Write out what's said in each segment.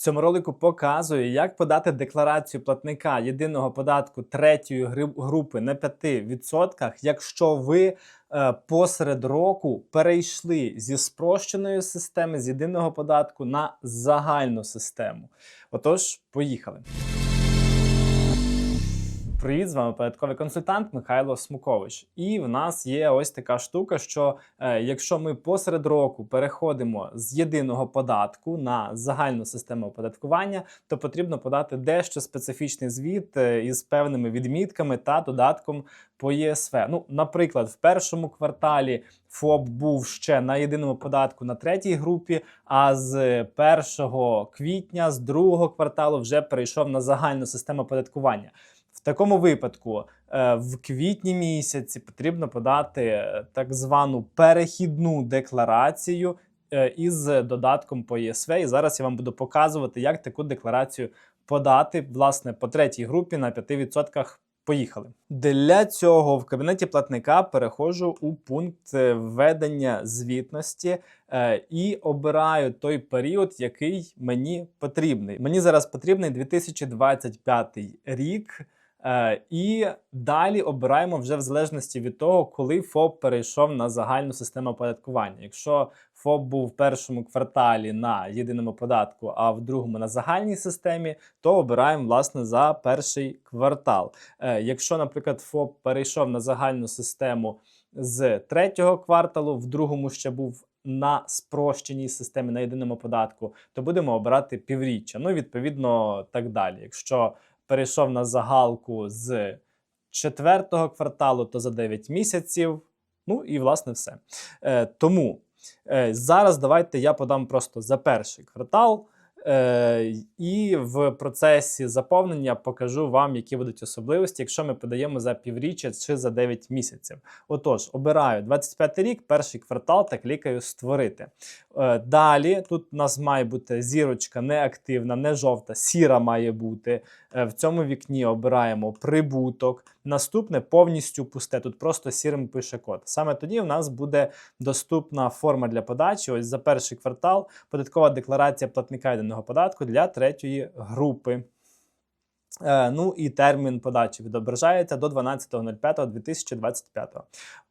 цьому ролику показую, як подати декларацію платника єдиного податку третьої групи на 5%, якщо ви е, посеред року перейшли зі спрощеної системи з єдиного податку на загальну систему. Отож, поїхали. Привіт, з вами податковий консультант Михайло Смукович. І в нас є ось така штука, що е, якщо ми посеред року переходимо з єдиного податку на загальну систему оподаткування, то потрібно подати дещо специфічний звіт е, із певними відмітками та додатком по ЄСВ. Ну, наприклад, в першому кварталі ФОП був ще на єдиному податку на третій групі, а з 1 квітня, з другого кварталу, вже перейшов на загальну систему оподаткування. В такому випадку е, в квітні місяці потрібно подати е, так звану перехідну декларацію е, із додатком по ЄСВ. І зараз я вам буду показувати, як таку декларацію подати власне по третій групі на 5%. Поїхали. Для цього в кабінеті платника переходжу у пункт введення звітності і обираю той період, який мені потрібний. Мені зараз потрібний 2025 рік. Е, і далі обираємо вже в залежності від того, коли ФОП перейшов на загальну систему оподаткування. Якщо ФОП був в першому кварталі на єдиному податку, а в другому на загальній системі, то обираємо власне за перший квартал. Е, Якщо, наприклад, ФОП перейшов на загальну систему з третього кварталу, в другому ще був на спрощеній системі на єдиному податку, то будемо обирати півріччя. Ну, відповідно, так далі. Якщо перейшов на загалку з четвертого кварталу, то за 9 місяців. Ну і власне все. Е, тому е, зараз давайте я подам просто за перший квартал. Е, і в процесі заповнення покажу вам, які будуть особливості, якщо ми подаємо за півріччя чи за 9 місяців. Отож, обираю 25 рік, перший квартал та клікаю Створити. Е, Далі тут у нас має бути зірочка неактивна, не жовта, сіра має бути. Е, В цьому вікні обираємо прибуток. Наступне повністю пусте. Тут просто сірим пише код. Саме тоді в нас буде доступна форма для подачі. Ось за перший квартал податкова декларація платника єдиного податку для третьої групи. Е, Ну і термін подачі відображається до 12.05.2025.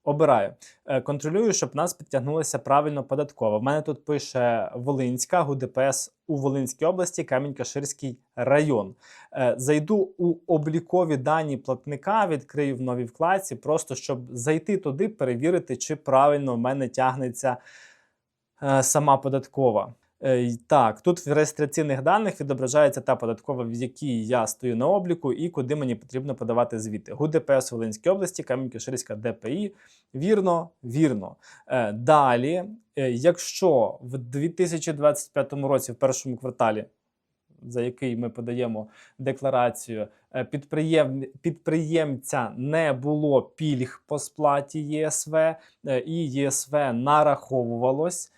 Обираю. Е, Контролюю, щоб нас підтягнулася правильно податкова. В мене тут пише Волинська, ГУДПС у Волинській області, Камінь-Каширський район. Е, Зайду у облікові дані платника, відкрию в новій вкладці, просто щоб зайти туди, перевірити, чи правильно в мене тягнеться сама податкова. Е, Так, тут в реєстраційних даних відображається та податкова, в якій я стою на обліку, і куди мені потрібно подавати звіти. ГУДПС Волинській області, Кам'янка-Ширська ДПІ. Вірно, вірно. Е, Далі, е, якщо в 2025 році, в першому кварталі, за який ми подаємо декларацію, підприєм... підприємця не було пільг по сплаті ЄСВ, і ЄСВ нараховувалось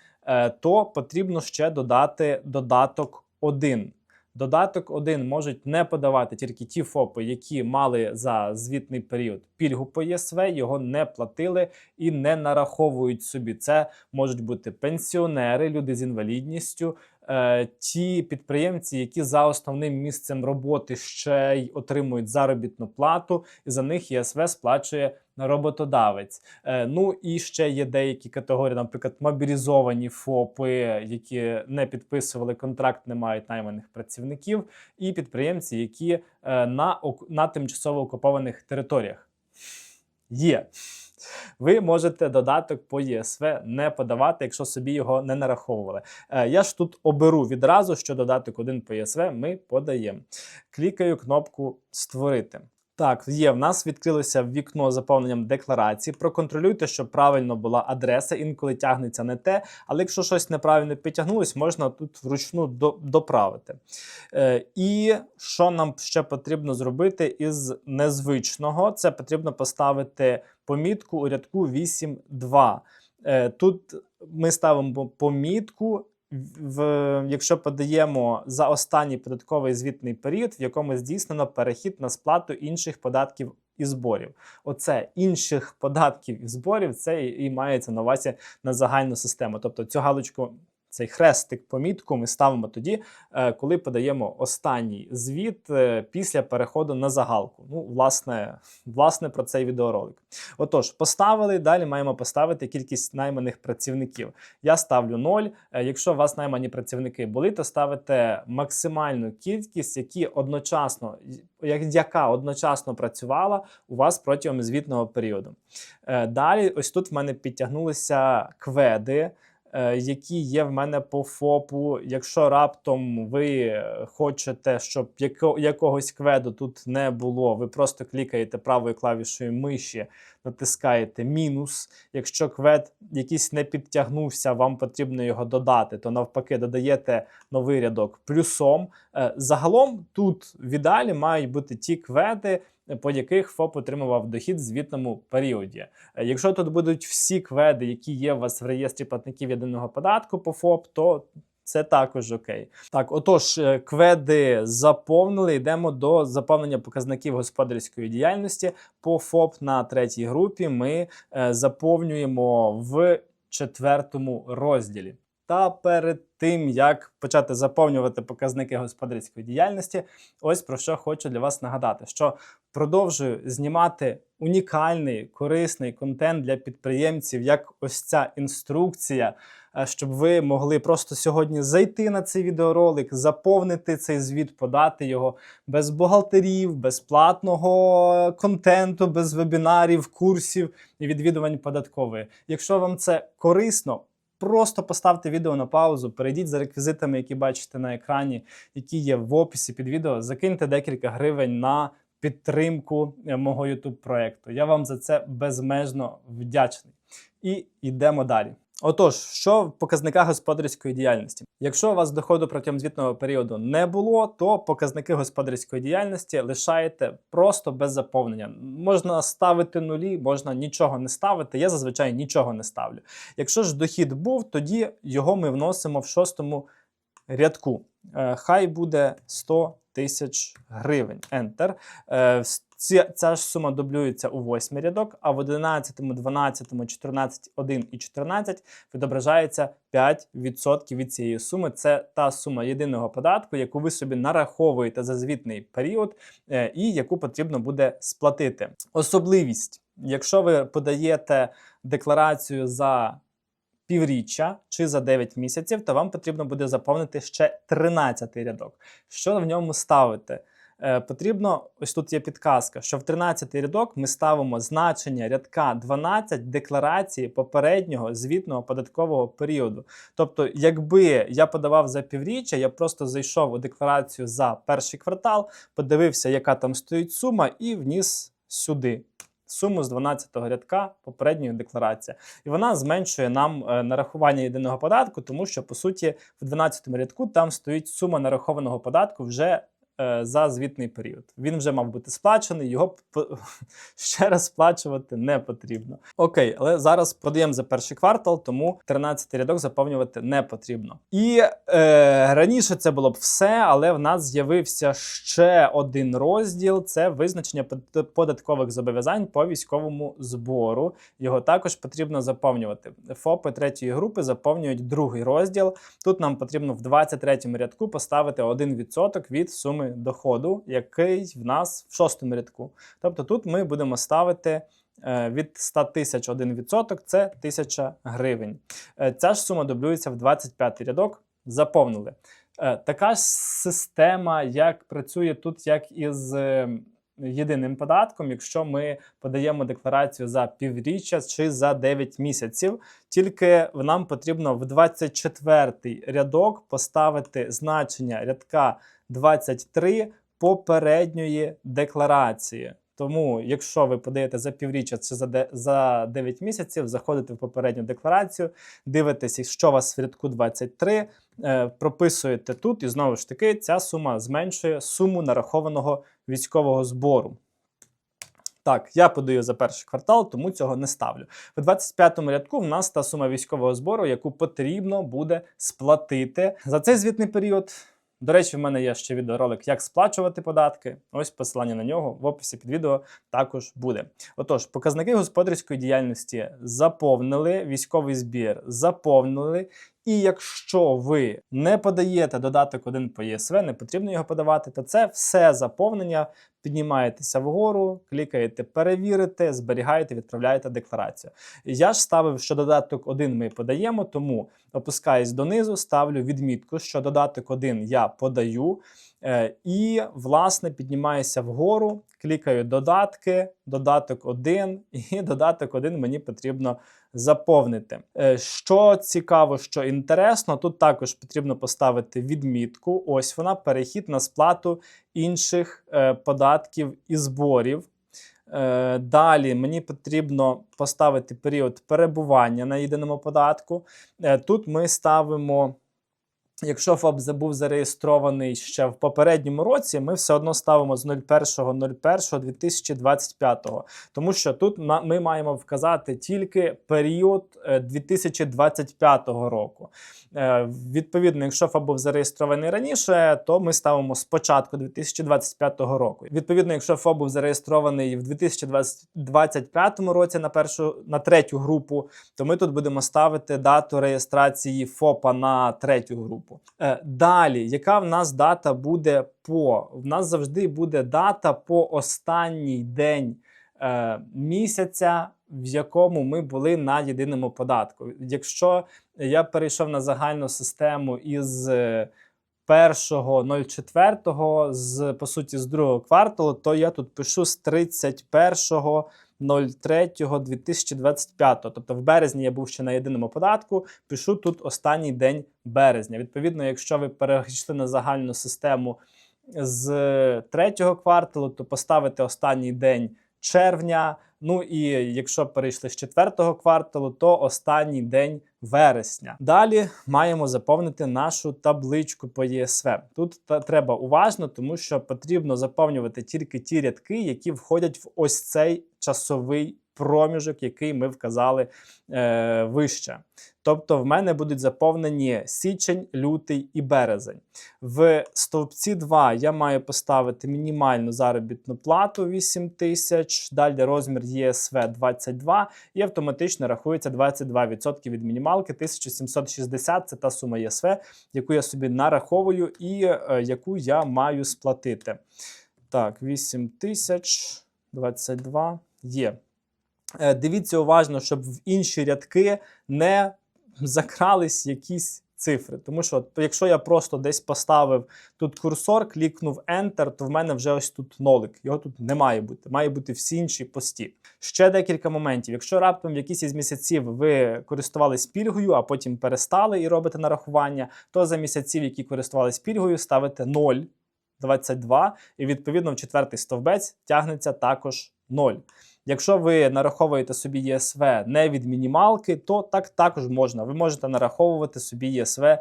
то потрібно ще додати додаток 1. Додаток 1 можуть не подавати тільки ті ФОПи, які мали за звітний період пільгу по ЄСВ, його не платили і не нараховують собі. Це можуть бути пенсіонери, люди з інвалідністю, е, ті підприємці, які за основним місцем роботи ще й отримують заробітну плату, і за них ЄСВ сплачує роботодавець. Е, ну і ще є деякі категорії, наприклад, мобілізовані ФОПи, які не підписували контракт, не мають найманих працівників, і підприємці, які е, на, на тимчасово окупованих територіях. Є. Ви можете додаток по ЄСВ не подавати, якщо собі його не нараховували. Е, Я ж тут оберу відразу, що додаток 1 по ЄСВ ми подаємо. Клікаю кнопку Створити. Так, є. В нас відкрилося вікно заповненням декларації. Проконтролюйте, щоб правильно була адреса. Інколи тягнеться не те. Але якщо щось неправильно підтягнулось, можна тут вручну до- доправити. Е, і що нам ще потрібно зробити із незвичного? Це потрібно поставити помітку у рядку 8.2. Е, тут ми ставимо помітку. В, якщо подаємо за останній податковий звітний період, в якому здійснено перехід на сплату інших податків і зборів. Оце інших податків і зборів це і, і мається на увазі на загальну систему. Тобто цю галочку цей хрестик помітку ми ставимо тоді, е, коли подаємо останній звіт е, після переходу на загалку. Ну, власне, власне, про цей відеоролик. Отож, поставили. Далі маємо поставити кількість найманих працівників. Я ставлю 0. Е, Якщо у вас наймані працівники були, то ставите максимальну кількість, які одночасно, яка одночасно працювала у вас протягом звітного періоду. Далі, ось тут в мене підтягнулися кведи. Е, Які є в мене по ФОПу. Якщо раптом ви хочете, щоб яко, якогось кведу тут не було, ви просто клікаєте правою клавішою миші, натискаєте мінус. Якщо квед якийсь не підтягнувся, вам потрібно його додати, то навпаки додаєте новий рядок плюсом. Е, Загалом тут в ідеалі мають бути ті кведи, по яких ФОП отримував дохід в звітному періоді. Е, Якщо тут будуть всі кведи, які є у вас в реєстрі платників єдиного податку по ФОП, то це також окей. Так, отож, е, кведи заповнили. Йдемо до заповнення показників господарської діяльності. По ФОП на третій групі ми е, заповнюємо в четвертому розділі. Та перед тим як почати заповнювати показники господарської діяльності, ось про що хочу для вас нагадати: що продовжую знімати унікальний корисний контент для підприємців, як ось ця інструкція, е, щоб ви могли просто сьогодні зайти на цей відеоролик, заповнити цей звіт, подати його без бухгалтерів, без платного контенту, без вебінарів, курсів і відвідувань податкової. Якщо вам це корисно, Просто поставте відео на паузу, перейдіть за реквізитами, які бачите на екрані, які є в описі під відео. Закиньте декілька гривень на підтримку е, мого YouTube проекту. Я вам за це безмежно вдячний. І йдемо далі. Отож, що в показниках господарської діяльності? Якщо у вас доходу протягом звітного періоду не було, то показники господарської діяльності лишаєте просто без заповнення. Можна ставити нулі, можна нічого не ставити. Я зазвичай нічого не ставлю. Якщо ж дохід був, тоді його ми вносимо в шостому рядку. Е, Хай буде 100 тисяч гривень. Enter. Ці, ця ж сума дублюється у восьмий рядок, а в 11, 12, 14, 1 і 14 відображається 5% від цієї суми. Це та сума єдиного податку, яку ви собі нараховуєте за звітний період е, і яку потрібно буде сплатити. Особливість, якщо ви подаєте декларацію за півріччя чи за 9 місяців, то вам потрібно буде заповнити ще 13 рядок. Що в ньому ставити? Е, потрібно, ось тут є підказка, що в 13 рядок ми ставимо значення рядка 12 декларації попереднього звітного податкового періоду. Тобто, якби я подавав за півріччя, я просто зайшов у декларацію за перший квартал, подивився, яка там стоїть сума, і вніс сюди. Суму з 12-го рядка попередньої декларації. І вона зменшує нам е, нарахування єдиного податку, тому що, по суті, в 12-му рядку там стоїть сума нарахованого податку вже за звітний період. Він вже мав бути сплачений, його ще раз сплачувати не потрібно. Окей, але зараз подаємо за перший квартал, тому 13 рядок заповнювати не потрібно. І е, раніше це було б все, але в нас з'явився ще один розділ: це визначення податкових зобов'язань по військовому збору. Його також потрібно заповнювати. ФОПи третьої групи заповнюють другий розділ. Тут нам потрібно в 23 рядку поставити 1% від суми доходу, який в нас в шостому рядку. Тобто тут ми будемо ставити е, від 100 тисяч 1% це 1000 гривень. Е, Ця ж сума дублюється в 25 рядок. Заповнили. Е, Така ж система, як працює тут, як із єдиним податком, якщо ми подаємо декларацію за півріччя чи за 9 місяців. Тільки нам потрібно в 24-й рядок поставити значення рядка 23 попередньої декларації. Тому, якщо ви подаєте за півріччя чи за, 9 місяців, заходите в попередню декларацію, дивитеся, що у вас в рядку 23, е, прописуєте тут, і знову ж таки, ця сума зменшує суму нарахованого військового збору. Так, я подаю за перший квартал, тому цього не ставлю. В 25-му рядку в нас та сума військового збору, яку потрібно буде сплатити за цей звітний період. До речі, в мене є ще відеоролик, як сплачувати податки. Ось посилання на нього в описі під відео також буде. Отож, показники господарської діяльності заповнили, військовий збір заповнили, І якщо ви не подаєте додаток 1 по ЄСВ, не потрібно його подавати, то це все заповнення. Піднімаєтеся вгору, клікаєте перевірити, зберігаєте, відправляєте декларацію. Я ж ставив, що додаток 1 ми подаємо, тому опускаюсь донизу, ставлю відмітку, що додаток 1 я подаю. Е, І, власне, піднімаюся вгору, клікаю додатки, додаток 1, і додаток 1 мені потрібно заповнити. Е, Що цікаво, що інтересно, тут також потрібно поставити відмітку. Ось вона, перехід на сплату інших е, податків і зборів. Далі мені потрібно поставити період перебування на єдиному податку. Тут ми ставимо. Якщо ФОП був зареєстрований ще в попередньому році, ми все одно ставимо з 01.01.2025, тому що тут ми маємо вказати тільки період е, 2025 року. Е, Відповідно, якщо ФОП був зареєстрований раніше, то ми ставимо з початку 2025 року. Відповідно, якщо ФОП був зареєстрований в 2025 році на першу на третю групу, то ми тут будемо ставити дату реєстрації ФОПа на третю групу. Е, Далі, яка в нас дата буде по? В нас завжди буде дата по останній день е, місяця, в якому ми були на єдиному податку. Якщо я перейшов на загальну систему із е, 1.04, з по суті з другого кварталу, то я тут пишу з 31 03.2025. Тобто в березні я був ще на єдиному податку, пишу тут останній день березня. Відповідно, якщо ви перейшли на загальну систему з третього кварталу, то поставите останній день червня. Ну і якщо перейшли з четвертого кварталу, то останній день вересня. Далі маємо заповнити нашу табличку по ЄСВ. Тут та- треба уважно, тому що потрібно заповнювати тільки ті рядки, які входять в ось цей часовий проміжок, який ми вказали е, вище. Тобто, в мене будуть заповнені січень, лютий і березень. В стовпці 2 я маю поставити мінімальну заробітну плату 8 тисяч, далі розмір ЄСВ 22 і автоматично рахується 22% від мінімалки 1760 це та сума ЄСВ, яку я собі нараховую і е, яку я маю сплатити. Так, 8 тисяч 22 є. Е, Дивіться уважно, щоб в інші рядки не закрались якісь цифри. Тому що, якщо я просто десь поставив тут курсор, клікнув Enter, то в мене вже ось тут нолик. Його тут не має бути. Має бути всі інші пості. Ще декілька моментів. Якщо раптом в якийсь із місяців ви користувались пільгою, а потім перестали і робите нарахування, то за місяців, які користувались пільгою, ставите 0. 22, і відповідно в четвертий стовбець тягнеться також 0. Якщо ви нараховуєте собі ЄСВ не від мінімалки, то так також можна. Ви можете нараховувати собі ЄСВ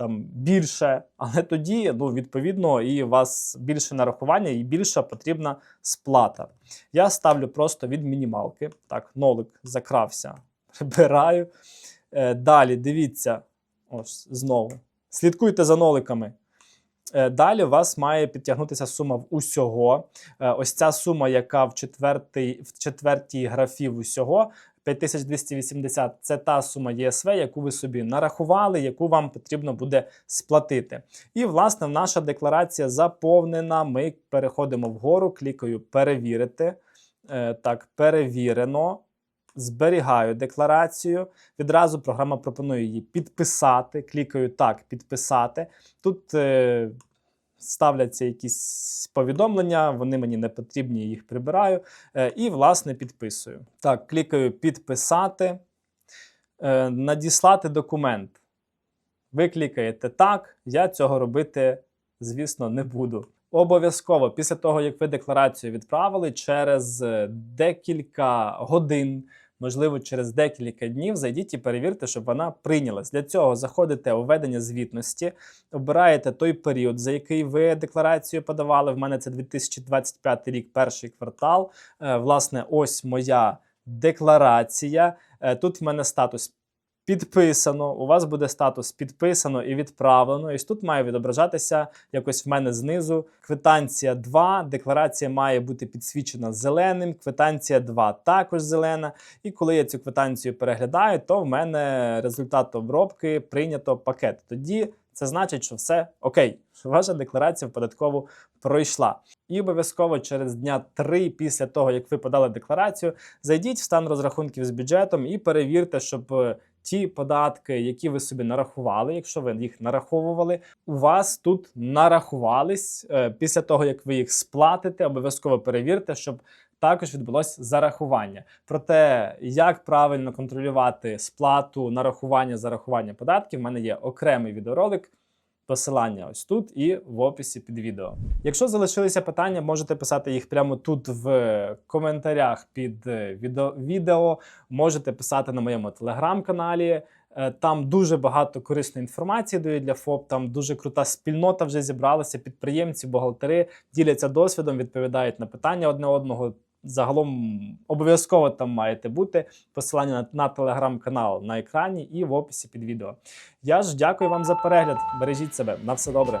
там більше, але тоді, ну, відповідно, і у вас більше нарахування і більша потрібна сплата. Я ставлю просто від мінімалки. Так, нолик закрався, прибираю. Е, далі дивіться, ось знову. Слідкуйте за ноликами. Е, Далі у вас має підтягнутися сума в усього. Е, Ось ця сума, яка в четвертій, в четвертій графі в усього. 5280 це та сума ЄСВ, яку ви собі нарахували, яку вам потрібно буде сплатити. І, власне, наша декларація заповнена. Ми переходимо вгору, клікаю перевірити. Е, Так, перевірено. Зберігаю декларацію. Відразу програма пропонує її підписати. Клікаю так, підписати. Тут е, ставляться якісь повідомлення, вони мені не потрібні, їх прибираю. Е, і, власне, підписую. Так, клікаю підписати, е, надіслати документ. Ви клікаєте так, я цього робити, звісно, не буду. Обов'язково після того, як ви декларацію відправили, через е, декілька годин, можливо, через декілька днів, зайдіть і перевірте, щоб вона прийнялась. Для цього заходите у ведення звітності, обираєте той період, за який ви декларацію подавали. В мене це 2025 рік, перший квартал. Е, Власне, ось моя декларація. Е, Тут в мене статус підписано. У вас буде статус підписано і відправлено. І тут має відображатися якось в мене знизу. Квитанція 2. Декларація має бути підсвічена зеленим. Квитанція 2 також зелена. І коли я цю квитанцію переглядаю, то в мене результат обробки прийнято пакет. Тоді це значить, що все окей, що ваша декларація в податкову пройшла. І обов'язково через дня 3 після того, як ви подали декларацію, зайдіть в стан розрахунків з бюджетом і перевірте, щоб е, ті податки, які ви собі нарахували, якщо ви їх нараховували, у вас тут нарахувались Е, після того, як ви їх сплатите, обов'язково перевірте, щоб також відбулося зарахування. Про те, як правильно контролювати сплату, нарахування, зарахування податків, в мене є окремий відеоролик. Посилання ось тут і в описі під відео. Якщо залишилися питання, можете писати їх прямо тут в коментарях під е, відео. Можете писати на моєму телеграм-каналі. Е, Там дуже багато корисної інформації дають для ФОП. Там дуже крута спільнота вже зібралася. Підприємці, бухгалтери діляться досвідом, відповідають на питання одне одного. Загалом обов'язково там маєте бути посилання на, на телеграм-канал на екрані і в описі під відео. Я ж дякую вам за перегляд. Бережіть себе. На все добре.